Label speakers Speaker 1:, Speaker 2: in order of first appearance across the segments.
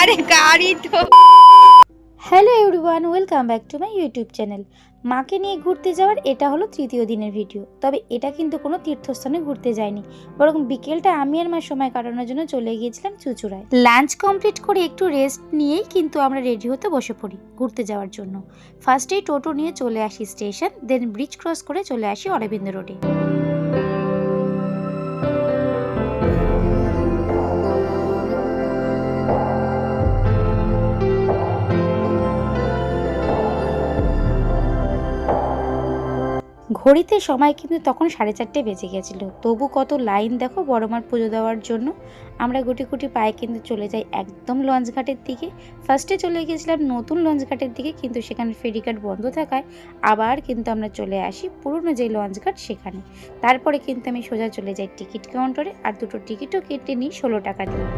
Speaker 1: আরে
Speaker 2: hello everyone welcome back to my YouTube channel মাকে নিয়ে ঘুরতে যাওয়ার এটা হলো তৃতীয় দিনের ভিডিও তবে এটা কিন্তু কোনো তীর্থস্থানে ঘুরতে যায়নি। বরং বিকেলটা আমি আর মার সময় কাটানোর জন্য চলে গিয়েছিলাম চুচুড়ায়। লাঞ্চ কমপ্লিট করে একটু রেস্ট নিয়েই কিন্তু আমরা রেডি হতে বসে পড়ি ঘুরতে যাওয়ার জন্য। ফার্স্টেই টোটো নিয়ে চলে আসি স্টেশন দেন ব্রিজ ক্রস করে চলে আসি অরবিন্দ রোডে ঘড়িতে সময় কিন্তু তখন সাড়ে চারটে বেজে গেছিল। তবু কত লাইন দেখো বড়মার পুজো দেওয়ার জন্য। আমরা গুটি গুটি পায়ে কিন্তু চলে যাই একদম লঞ্চ ঘাটের দিকে। ফার্স্টে চলে গেছিলাম নতুন লঞ্চ ঘাটের দিকে, কিন্তু সেখানে ফেরিঘাট বন্ধ থাকায় আবার কিন্তু আমরা চলে আসি পুরনো যে লঞ্চ ঘাট সেখানে। তারপরে কিন্তু আমি সোজা চলে যাই টিকিট কাউন্টারে আর দুটো টিকিটও কেটে নিই ষোলো টাকা দিয়ে।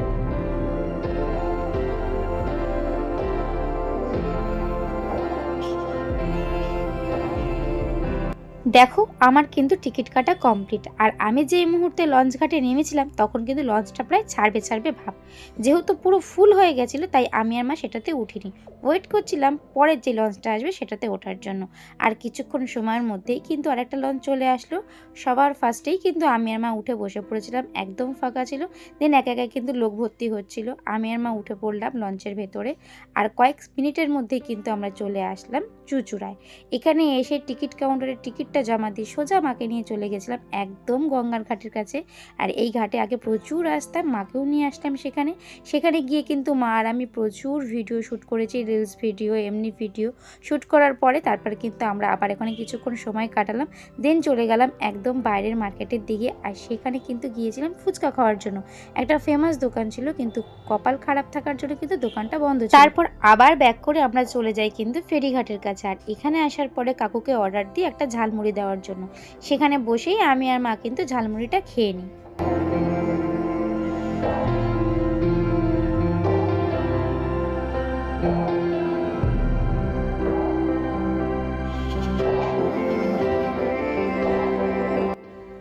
Speaker 2: দেখো, আমার কিন্তু টিকিট কাটা কমপ্লিট। আর আমি যে মুহূর্তে লঞ্চ ঘাটে নেমেছিলাম, তখন কিন্তু লঞ্চটা প্রায় ছাড়বে ছাড়বে ভাব। যেহেতু পুরো ফুল হয়ে গেছিল, তাই আমি আর মা সেটাতে উঠিনি। ওয়েট করছিলাম পরের যে লঞ্চটা আসবে, সেটাতে ওঠার জন্য। আর কিছুক্ষণ সময়ের মধ্যেই কিন্তু আরেকটা লঞ্চ চলে আসলো। সবার ফার্স্টেই কিন্তু আমি আর মা উঠে বসে পড়েছিলাম, একদম ফাঁকা ছিল। দেন এক একা কিন্তু লোক ভর্তি হচ্ছিল। আমি আর মা উঠে পড়লাম লঞ্চের ভেতরে। আর কয়েক মিনিটের মধ্যেই কিন্তু আমরা চলে আসলাম চুচুড়ায়। এখানে এসে টিকিট কাউন্টারের টিকিটটা জমা দিয়ে সোজা মাকে নিয়ে চলে গেছিলাম একদম গঙ্গার ঘাটের কাছে। আর এই ঘাটে আগে প্রচুর আসতাম, মাকেও নিয়ে আসতাম সেখানে। সেখানে গিয়ে কিন্তু মা আর আমি প্রচুর ভিডিও শ্যুট করেছি রিলস ভিডিও এমনি ভিডিও শ্যুট করার পরে তারপরে কিন্তু আমরা আবার এখানে কিছুক্ষণ সময় কাটালাম। দেন চলে গেলাম একদম বাইরের মার্কেটের দিকে আর সেখানে কিন্তু গিয়েছিলাম ফুচকা খাওয়ার জন্য। একটা ফেমাস দোকান ছিল কিন্তু কপাল খারাপ থাকার জন্য কিন্তু দোকানটা বন্ধ তারপর আবার ব্যাক করে আমরা চলে যাই কিন্তু ফেরিঘাটের কাছে। আর এখানে আসার পরে কাকুকে অর্ডার দিই একটা ঝালমুড়ি দেওয়ার জন্য। সেখানে বসেই আমি আর মা কিন্তু ঝালমুড়িটা খেয়ে নিই।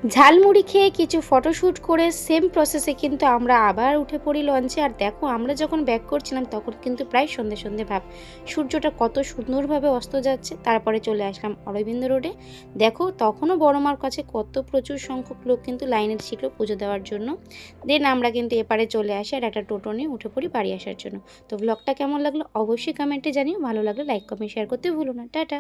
Speaker 2: ঝালমুড়ি খেয়ে কিছু ফটোশ্যুট করে সেম প্রসেসে কিন্তু আমরা আবার উঠে পড়ি লঞ্চে আর দেখো, আমরা যখন ব্যাক করছিলাম, তখন কিন্তু প্রায় সন্ধে সন্ধে ভাব। সূর্যটা কত সুন্দরভাবে অস্ত যাচ্ছে, তারপরে চলে আসলাম অরবিন্দ রোডে। দেখো, তখনও বড়মার কাছে কত প্রচুর সংখ্যক লোক কিন্তু লাইনে ছিল পুজো দেওয়ার জন্য। দেন আমরা কিন্তু এপারে চলে আসি আর একটা টোটো নিয়ে উঠে পড়ি বাড়ি আসার জন্য। তো ব্লগটা কেমন লাগল? অবশ্যই কমেন্টে জানিও। ভালো লাগলে লাইক কমেন্ট শেয়ার করতে ভুলো না। টাটা!